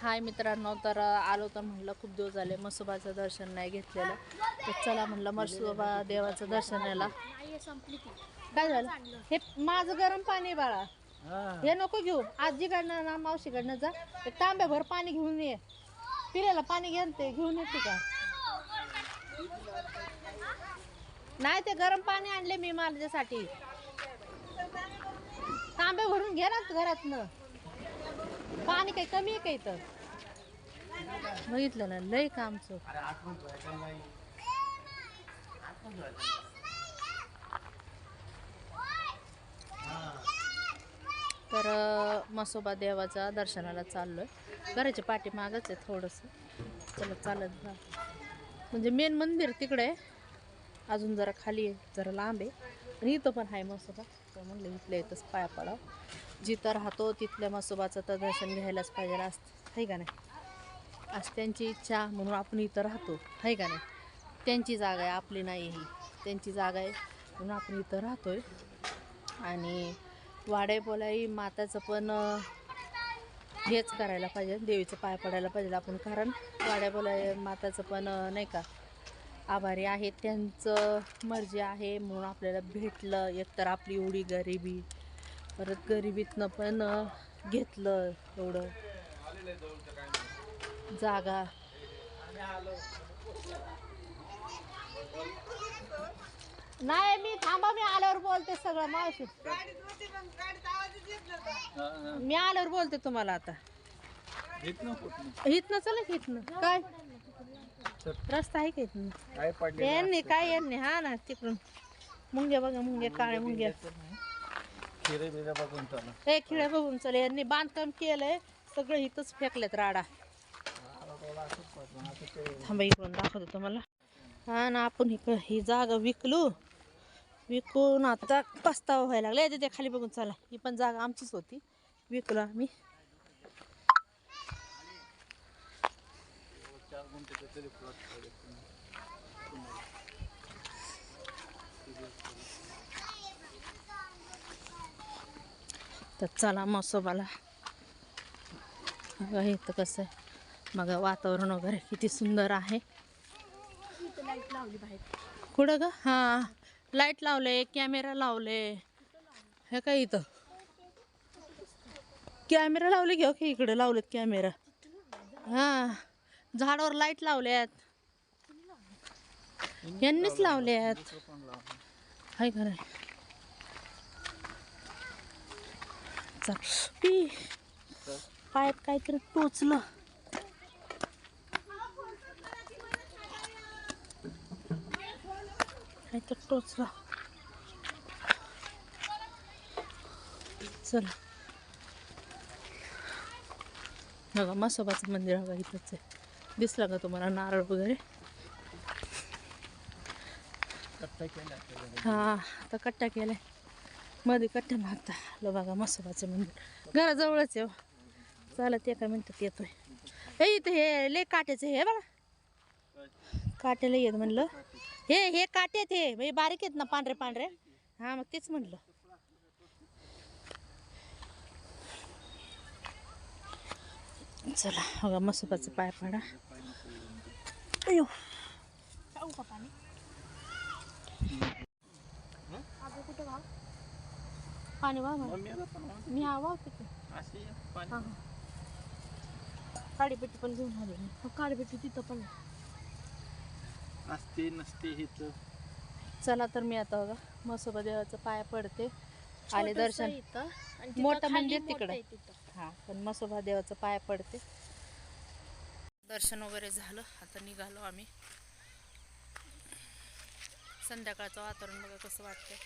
हाय मित्रांनो तर आलो तर म्हणलं खूप दिवस झाले मसोबाचं दर्शन नाही घेतलेलं. तर चला म्हणलं मसोबा देवाचं दर्शन यायला. काय झालं? हे माझं गरम पाणी बाळा. हे. नको घेऊ. आजीकडनं ना मावशीकडनं जा. एक तांब्याभर पाणी घेऊन ये. पिल्याला पाणी घेऊन ते घेऊन येते का नाही ते गरम पाणी आणले मी माझ्यासाठी. तांबे भरून घे ना घरातनं. पाणी काही कमी आहे का इथं? बघितलं ना लय कामचं तर मसोबा देवाचा दर्शनाला चाललोय. घराच्या पाठीमागच आहे थोडंसं. चला चालत जा. म्हणजे मेन मंदिर तिकडे आहे. अजून जरा खाली आहे जरा लांब आहे. आणि इथं पण आहे मसोबा. तर म्हणलं इथल्या इथंच पाया पडावं. जिथं राहतो तिथल्या मसोबाचं तर दर्शन घ्यायलाच पाहिजे असं आहे का नाही? असं त्यांची इच्छा म्हणून आपण इथं राहतो आहे का नाही? त्यांची जागा आहे आपली नाही ही. त्यांची जागा आहे म्हणून आपण इथं राहतोय. आणि वाडे बोलाई माताचं पण हेच करायला पाहिजे देवीचं पाय पडायला पाहिजे आपण कारण वाड्या बोलाई माताचं पण नाही का आभारी आहेत त्यांचं मर्जी आहे म्हणून आपल्याला भेटलं एकतर आपली एवढी गरिबी परत गरिबीतनं पण घेतलं एवढं. जागा. नाही मी थांबा मी आल्यावर बोलते सगळं मावशी. मी आल्यावर बोलते तुम्हाला आता. इथनं चला इथनं. काय? रस्ता आहे का इथनं? यांनी काय यांनी हा ना तिकडून. मुंग्या बघा मुंग्या काळे मुंग्या. खिरे बिरे बघून चला. हे खिळे बघून चला. यांनी बांधकाम केलंय. सगळं इथंच फेकलेत राडा. थांबा इकडून दाखवतो तुम्हाला. हा ना आपण इकडं ही जागा विकलो. विकून आता पस्तावा व्हायला लागला. येते खाली बघून चला. ही पण जागा आमचीच होती. विकलो आम्ही. तर चला मसोबाला बघा इथं कसं आहे. मग वातावरण वगैरे किती सुंदर आहे. कुठं ग? हां लाइट लावले कॅमेरा लावले. हे काय इथं? कॅमेरा लावले घेऊ की हो इकडे लावलेत कॅमेरा हां झाडावर लाइट लावल्यात. यांनीच लावल्यात. हाय का नाही चल ई, पायात काहीतरी टोचलं. काहीतरी टोचलं. चला. बघा मसोबाचं मंदिर बघा इथंच आहे. दिसलं का तुम्हाला नारळ वगैरे? हा आता कट्टा केलाय. मध्ये कट्ट्या मागता लो बघा मसोबाचं मंदिर. घराजवळच आहे हो. चालत एका मिनटात येतोय. हे इथं हे लय काट्याचं हे बघा. काट्याला येत म्हणलं. हे हे काट्यात हे. म्हणजे बारीक आहेत ना पांढरे पांढरे. हा मग तेच म्हणलं. चला बघा मसोबाचं पाय पाडा. अयो पाणी वाह मम्मीला पण वाह. मी वाहते पाणी. हा. काळीपेटी पण घेऊन आले मी. हो, काळीपेटी तिथं पण. असते नसते हिच चला तर मी आता बघा मसोबा देवाचं पाया पडते. आले दर्शन. मोठं मोठं मंदिर तिकडं. हा पण मसोबा देवाचं पाया पडते. दर्शन वगैरे झालं आता निघालो आम्ही. संध्याकाळचं वातावरण बघा कसं वाटतंय.